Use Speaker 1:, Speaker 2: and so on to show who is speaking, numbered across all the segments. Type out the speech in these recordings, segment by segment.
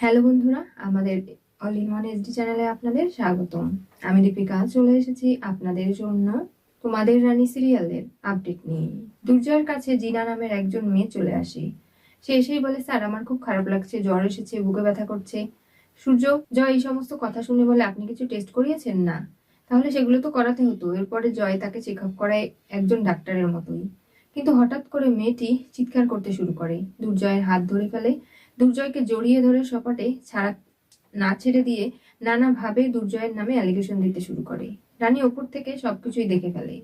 Speaker 1: Hello বন্ধুরা, আমাদের all in one SD চ্যানেলে আপনাদের স্বাগতম। আমি দীপিকা, চলে এসেছি আপনাদের জন্য তোমাদের রানী সিরিয়ালের আপডেট নিয়ে। দুর্জয়ের কাছে জিনা নামের একজন মেয়ে চলে আসে। সে এসেই বলে, স্যার, আমার খুব খারাপ লাগছে, জ্বর এসেছে, বুকে ব্যথা করছে। সূর্য, জয়, এই সমস্ত কথা শুনে বলে, আপনি কিছু টেস্ট করিয়েছেন না? তাহলে সেগুলো তো করাতে হতো। এরপরে জয় তাকে চেক আপ করায় একজন ডাক্তারের মতোই। কিন্তু হঠাৎ করে মেয়েটি চিৎকার করতে শুরু করে। দুর্জয়ের হাত ধরে ফেলে দুর্জয়কে জড়িয়ে ধরে সপাটে ছাড়া না ছেড়ে দিয়ে নানাভাবে দুর্জয়ের নামে অ্যালিগেশন দিতে শুরু করে। রানী ওপর থেকে সবকিছুই দেখে ফেলে।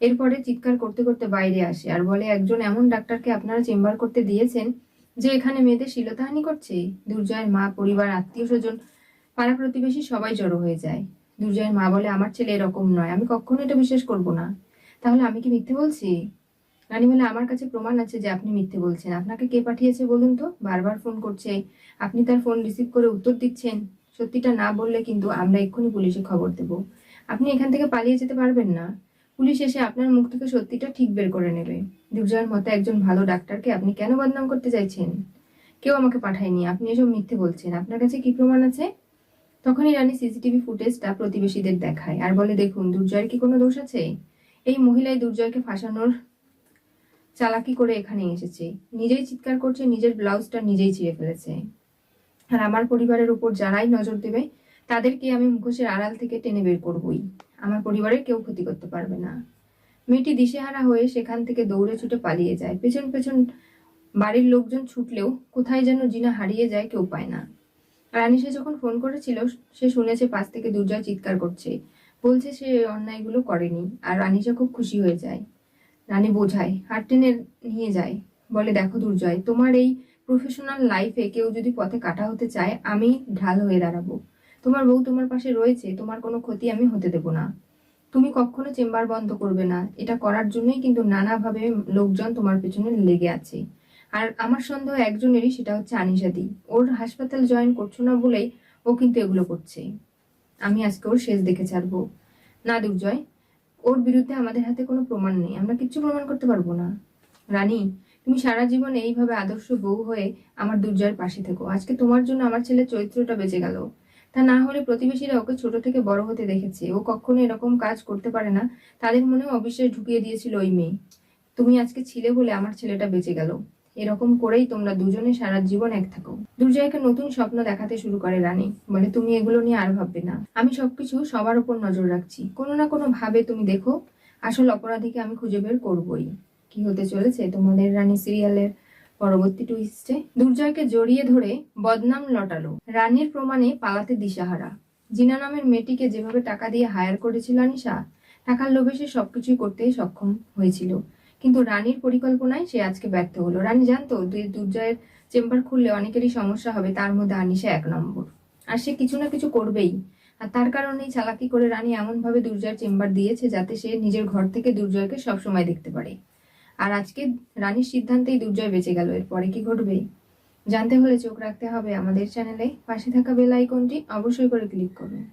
Speaker 1: এরপরে চিৎকার করতে করতে বাইরে আসে আর বলে, একজন এমন ডাক্তারকে আপনারা চেম্বার করতে দিয়েছেন যে এখানে মেয়েদের শিলতাহানি করছে? দুর্জয়ের মা, পরিবার, আত্মীয় স্বজন, পাড়া প্রতিবেশী সবাই জড়ো হয়ে যায়। দুর্জয়ের মা বলে, আমার ছেলে এরকম নয়, আমি কখনো এটা বিশ্বাস করব না। তাহলে আমি কি মিথ্যে বলছি? রানী বলে, আমার কাছে প্রমাণ আছে যে আপনি মিথ্যে বলছেন। আপনাকে কে পাঠিয়েছে বলুন তো? বারবার ফোন করছে। আপনি তার ফোন রিসিভ করে উত্তর দিচ্ছেন। সত্যিটা না বললে কিন্তু আমরা এক্ষুনি পুলিশে খবর দেব। আপনি এখান থেকে পালিয়ে যেতে পারবেন না। পুলিশ এসে আপনার মুখ থেকে সত্যিটা ঠিক বের করে নেবে। দুর্জয়ের মতো একজন ভালো ডাক্তারকে আপনি কেন বদনাম করতে চাইছেন? কেউ আমাকে পাঠায়নি। আপনি এসব মিথ্যে বলছেন। আপনার কাছে কি প্রমাণ আছে? তখনই রানী সিসিটিভি ফুটেজটা প্রতিবেশীদের দেখায় আর বলে, দেখুন, দুর্জয়ের কি কোনো দোষ আছে? এই মহিলাই দুর্জয়কে ফাঁসানোর চালাকি করে এখানে এসেছে। নিজেই চিৎকার করছে, নিজের ব্লাউজটা নিজেই ছিঁড়ে ফেলেছে। আর আমার পরিবারের উপর যারাই নজর দেবে, তাদেরকে আমি মুখোশের আড়াল থেকে টেনে বের করবই। আমার পরিবারের কেউ ক্ষতি করতে পারবে না। মেয়েটি দিশেহারা হয়ে সেখান থেকে দৌড়ে ছুটে পালিয়ে যায়। পেছন পেছন বাড়ির লোকজন ছুটলেও কোথায় যেন জিনা হারিয়ে যায় কেউ পায় না। রানিসা যখন ফোন করেছিল, সে শুনেছে পাশ থেকে দুর্জয় চিৎকার করছে। বলছে সে অন্যায়গুলো করেনি, আর রানিসা খুব খুশি হয়ে যায়। রানী বোঝায় হাত টেনে নিয়ে যায়, বলে, দেখো দুর্জয়, তোমার এই প্রফেশনাল লাইফে কেউ যদি পথে কাটা হতে চায়, আমি ঢাল হয়ে দাঁড়াবো। তোমার বউ তোমার পাশে রয়েছে, তোমার কোনো ক্ষতি আমি হতে দেব না। তুমি কখনো চেম্বার বন্ধ করবে না। এটা করার জন্যই কিন্তু নানাভাবে লোকজন তোমার পেছনে লেগে আছে। আর আমার সন্দেহ একজনেরই, সেটা হচ্ছে আনিসাদি ওর হাসপাতাল জয়েন করছ না বলেই ও কিন্তু এগুলো করছে। আমি আজকে ওর শেষ দেখে ছাড়বো। না দুর্জয় ওর বিরুদ্ধে আমাদের হাতে কোনো প্রমাণ নেই। আমরা কিচ্ছু প্রমাণ করতে পারব না। রানী, তুমি সারা জীবন এইভাবে আদর্শ বউ হয়ে আমার দুর্জয়ের পাশে থেকো। আজকে তোমার জন্য আমার ছেলের চরিত্রটা বেঁচে গেল। তা না হলে প্রতিবেশীরা ওকে ছোট থেকে বড় হতে দেখেছে। ও কখনো এরকম কাজ করতে পারে না। তাদের মনেও অবিশ্বাস ঢুকিয়ে দিয়েছিল ওই মেয়ে। তুমি আজকে ছিলে বলে আমার ছেলেটা বেঁচে গেল। এরকম করেই তোমরা দুজনে সারা জীবন এক থাকো। দুর্জয়কে নতুন স্বপ্ন দেখাতে শুরু করে রানী। বলে, তুমি এগুলো নিয়ে আর ভাববে না। আমি সবকিছু সবার উপর নজর রাখছি। কোনো না কোনো ভাবে তুমি দেখো, আসল অপরাধীকে আমি খুঁজে বের করবই। কি হতে চলেছে তোমাদের রানী সিরিয়ালের পরবর্তী টুইস্টে দুর্জয়কে জড়িয়ে ধরে বদনাম লটালো। রানীর প্রমাণে পালাতে দিশাহারা। জিনা নামের মেয়েটিকে যেভাবে টাকা দিয়ে হায়ার করেছিল আনিশা, টাকার লোভে সে সবকিছুই করতে সক্ষম হয়েছিল। কিন্তু রানীর পরিকল্পনায় সে আজকে ব্যর্থ হলো। রানী জানতো দুর্জয়ের চেম্বার খুললে অনেকেরই সমস্যা হবে, তার মধ্যে আনিশা এক নম্বর। আর সে কিছু না কিছু করবেই। আর তার কারণেই চালাকি করে রানী এমন ভাবে দুর্জয়ের চেম্বার দিয়েছে যাতে সে নিজের ঘর থেকে দুর্জয়কে সবসময় দেখতে পারে। আর আজকে রানীর সিদ্ধান্তেই দুর্জয় বেঁচে গেল। এরপরে কি ঘটবে? জানতে হলে চোখ রাখতে হবে আমাদের চ্যানেলে। পাশে থাকা বেল আইকনটি অবশ্যই করে ক্লিক করবেন